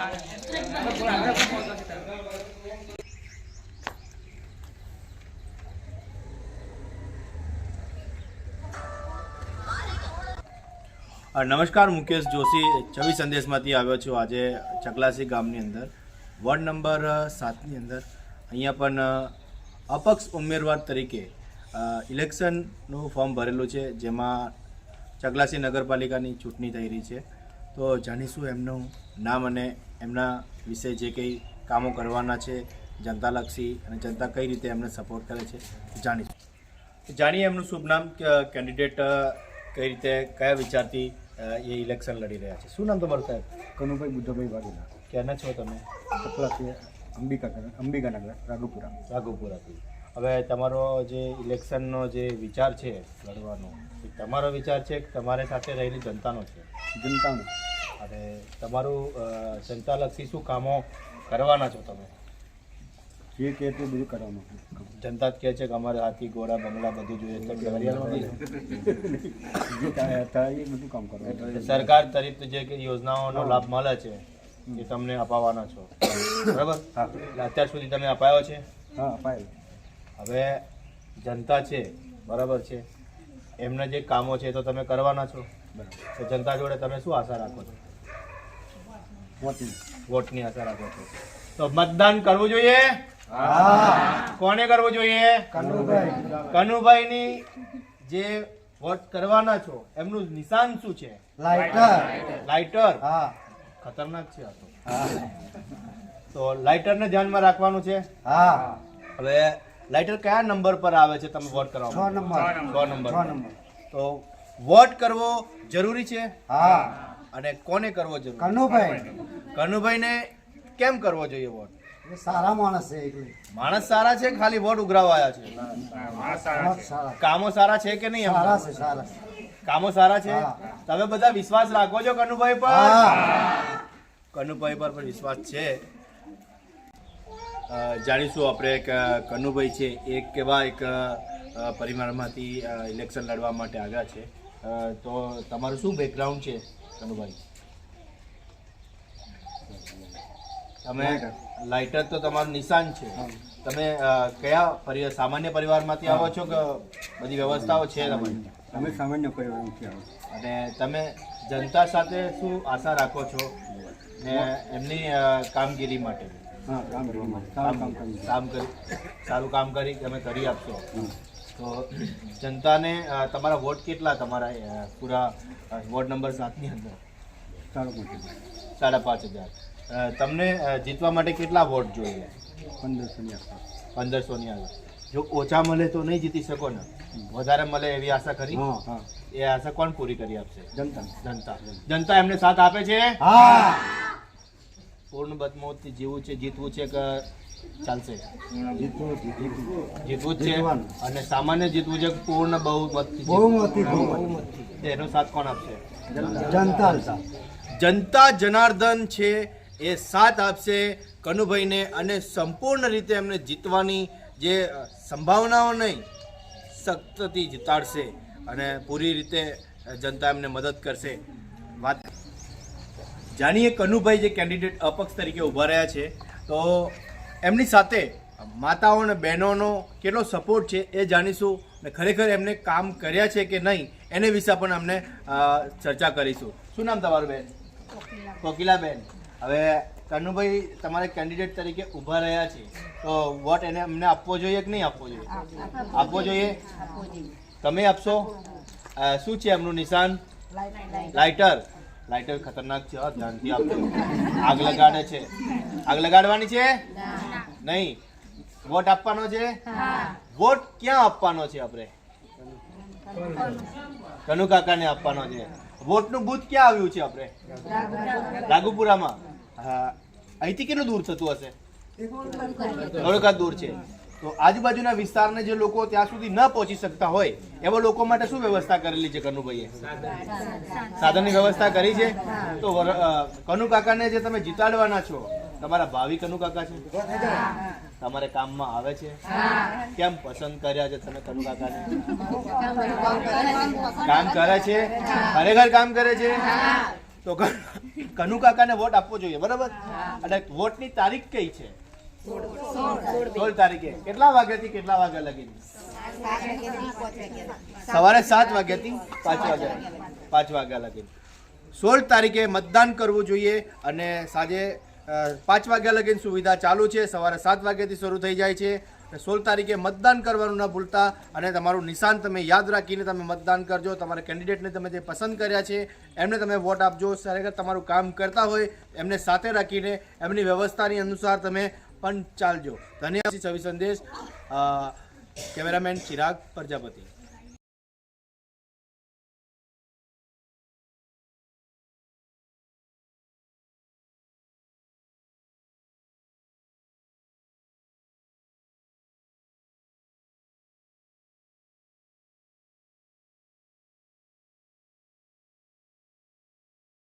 નમસ્કાર, મુકેશ જોશી. છવ્વીસ સંદેશમાંથી આવ્યો છું આજે ચકલાસી ગામની અંદર. વોર્ડ નંબર સાતની અંદર. અહીંયા પણ અપક્ષ ઉમેદવાર તરીકે ઇલેક્શનનું ફોર્મ ભરેલું છે, જેમાં ચકલાસી નગરપાલિકાની ચૂંટણી થઈ રહી છે. તો જાણીશું એમનું નામ અને એમના વિશે જે કંઈ કામો કરવાના છે જનતાલક્ષી અને જનતા કઈ રીતે એમને સપોર્ટ કરે છે જાણીશું. જાણીએ એમનું શુભ નામ કે કેન્ડિડેટ કઈ રીતે કયા વિચારથી એ ઇલેક્શન લડી રહ્યા છે. શું નામ તમારું સાહેબ? કનુભાઈ બુદ્ધભાઈ વાઘેલા. ક્યાંના છો તમે? અંબિકા અંબિકાનગર રાઘુપુરા. રાઘોપુરાથી. હવે તમારો જે ઇલેક્શનનો જે વિચાર છે લડવાનો એ તમારો વિચાર છે કે તમારી સાથે રહેલી જનતાનો છે? જનતાનો. અને તમારું જનતાલક્ષી શું કામો કરવાના છો તમે? જે કહે તે બધું કરવાનું જનતા કહે છે કે અમારે હાથી ઘોડા બંગલા બધું જોઈએ તો કે એ બધું કામ કરવાનું સરકાર તરફ જે યોજનાઓનો લાભ મળે છે એ તમને અપાવવાના છો. બરાબર? હા. એટલે અત્યાર સુધી તમે અપાયો છે? હા અપાય હવે જનતા છે બરાબર છે. એમના જે કામો છે તો તમે કરવાના છો. તો જનતા જોડે તમે શું આશા રાખો છો? મોતી વોટની આશા રાખો છો. તો મતદાન કરવું જોઈએ? કોને કરવું જોઈએ? કનુભાઈ. કનુભાઈની જે વોટ કરવાના છો એમનું નિશાન શું છે? લાઇટર. લાઇટર? હા. ખતરનાક છે આ તો. તો લાઇટરને ધ્યાનમાં રાખવાનું છે? હા. હવે લાઇટર કયા નંબર પર આવે છે તમે વોટ કરવા? છ નંબર છ નંબર છ નંબર તો વોટ કરવો જરૂરી છે? હા. અને કોને કરવો જરૂરી કનુભાઈ. કનુભાઈને કેમ કરવો જોઈએ વોટ સારા માણસ છે એટલે માણસ સારા છે ખાલી વોટ ઉઘરાવાયા છે? કામો સારા છે કે નહીં સારા છે સારા કામો સારા છે? તમે બધા વિશ્વાસ રાખો છો કનુભાઈ પર? હા. કનુભાઈ પર પણ વિશ્વાસ છે. જાણીશું આપણે એક કનુભાઈ છે. એક કેવા એક અ, પરિવારમાંથી ઇલેક્શન લડવા માટે આવ્યા છે. તો તમારું શું બેકગ્રાઉન્ડ છે કનુભાઈ? તમે લાઇટર તો તમારું નિશાન છે. તમે કયા પરિવાર સામાન્ય પરિવારમાંથી આવો છો કે બધી વ્યવસ્થાઓ છે તમારી? તમે સામાન્ય પરિવારમાંથી આવો અને તમે જનતા સાથે શું આશા રાખો છો ને એમની કામગીરી માટે? કામ સારું કામ કરી. સારું કામ કરી. તમે કરી આપશો. તો જનતાને તમારા વોટ કેટલા તમારા પૂરા વોર્ડ નંબર સાતની અંદર? સાડા પાંચ હજાર. અ, તમને જીતવા માટે કેટલા વોટ જોઈએ? પંદરસો ની આસપાસ. પંદરસોની આગળ જો ઓછા મળે તો નહીં જીતી શકો ને? વધારે મળે એવી આશા કરી? એ આશા કોણ પૂરી કરી આપશે? જનતા. જનતા. જનતા એમને સાથ આપે છે? હા. પૂર્ણ બદમોતથી જીવવું છે જીતવું છે કે ચાલશે? જીતવું જીતવું. જ છે અને સામાન્ય જીતવું છે કે પૂર્ણ બહુમતથી બહુ જીતવું? મોટી બહુ એનો સાથ કોણ આપશે? જનતા જનતા જનાર્દન છે એ સાથ આપશે કનુભાઈને અને સંપૂર્ણ રીતે એમને જીતવાની જે સંભાવનાઓ નહીં સખ્તથી જીતાડશે અને પૂરી રીતે જનતા એમને મદદ કરશે. વાત જાણીએ કનુભાઈ જે કેન્ડિડેટ અપક્ષ તરીકે ઊભા રહ્યા છે તો એમની સાથે માતાઓ અને બહેનોનો કેટલો સપોર્ટ છે એ જાણીશું અને ખરેખર એમને કામ કર્યા છે કે નહીં એને વિશે પણ અમને ચર્ચા કરીશું. શું નામ તમારું બેન? કોકિલાબેન. હવે કનુભાઈ તમારે કેન્ડિડેટ તરીકે ઊભા રહ્યા છે તો વોટ એને અમને આપવો જોઈએ કે નહીં આપવો જોઈએ? આપવો જોઈએ. તમે આપશો? શું છે એમનું નિશાન? લાઇટર લાઇટર ખતરનાક છે ધ્યાનથી આપજો આગ લગાડે છે. આગ લગાડવાની છે? નહીં. વોટ આપવાનો છે? વોટ ક્યાં આપવાનો છે આપણે? કનુ કાકાને આપવાનો છે. વોટનું બૂથ ક્યાં આવ્યું છે આપણે? રાઘુપુરામાં. હા. અહીંથી કેટલું દૂર થતું હશે? થોડુંક દૂર છે. તો આજુબાજુના વિસ્તારને જે લોકો ત્યાં સુધી ન પહોંચી શકતા હોય, એવા લોકો માટે શું વ્યવસ્થા કરેલી છે કનુભાઈએ? સાધનની વ્યવસ્થા કરી છે? તો કનુકાકાને કનુ કાકાને જે તમે જીતાડવાના છો, તમારા ભાવિ કનુ કાકા છે? તમારે કામમાં આવે છે? કેમ પસંદ કર્યા છે તમે કનુ કાકાને? કામ કરે છે? ખરેખર કામ કરે છે? તો કનુકાકાને કનુ કાકાને વોટ આપવો જોઈએ, બરાબર? અને વોટની તારીખ કઈ છે? સોળ તારીખે. કેટલા વાગ્યાથી કેટલા વાગ્યા લગી સવારે સાત વાગ્યાથી પાંચ વાગ્યા પાંચ વાગ્યા લગી સોળ તારીખે મતદાન કરવું જોઈએ અને સાંજે પાંચ વાગ્યા લગીન સુવિધા ચાલુ છે. સવારે સાત વાગ્યાથી શરૂ થઈ જાય છે. સોળ તારીખે મતદાન કરવાનું ન ભૂલતા અને તમારું નિશાન તમે યાદ રાખીને તમે મતદાન કરજો. તમારા કેન્ડિડેટને તમે જે પસંદ કર્યા છે, એમને તમે વોટ આપજો. ખરેખર તમારું કામ કરતા હોય, એમને સાથે રાખીને એમની વ્યવસ્થાની અનુસાર તમે પણ ચાલજો. ધન્યવાદ છવી સંદેશ કેમેરામેન ચિરાગ પ્રજાપતિ.